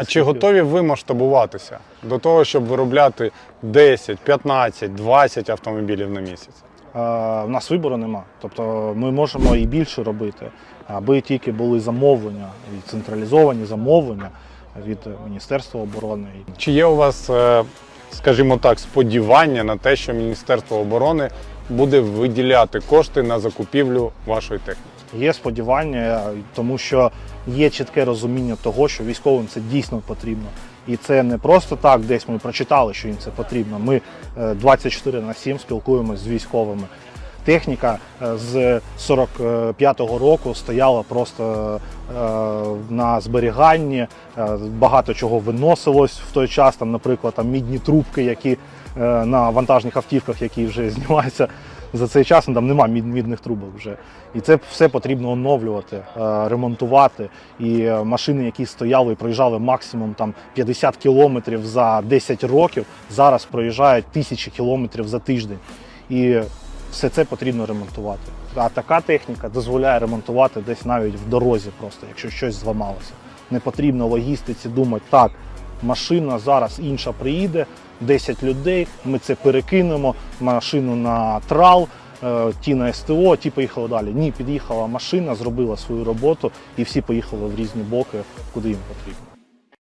А чи готові ви масштабуватися до того, щоб виробляти 10, 15, 20 автомобілів на місяць? Е, У нас вибору нема. Тобто ми можемо і більше робити, аби тільки були замовлення, і централізовані замовлення від Міністерства оборони. Чи є у вас, е, скажімо так, сподівання на те, що Міністерство оборони буде виділяти кошти на закупівлю вашої техніки? Є сподівання, тому що є чітке розуміння того, що військовим це дійсно потрібно. І це не просто так, десь ми прочитали, що їм це потрібно. Ми е, 24 на 7 спілкуємося з військовими. Техніка е, з 45-го року стояла просто е, на зберіганні. Е, Багато чого виносилось в той час. Там, наприклад, там мідні трубки, які на вантажних автівках, які вже знімаються за цей час. ну, Там нема мідних трубок вже. І це все потрібно оновлювати, ремонтувати. І машини, які стояли і проїжджали максимум там 50 кілометрів за 10 років, зараз проїжджають тисячі кілометрів за тиждень. І все це потрібно ремонтувати. А така техніка дозволяє ремонтувати десь навіть в дорозі, просто якщо щось зламалося. Не потрібно логістиці думати, так, машина зараз інша приїде, 10 людей, ми це перекинемо, машину на трал, е, ті на СТО, ті поїхали далі. Ні, під'їхала машина, зробила свою роботу і всі поїхали в різні боки, куди їм потрібно.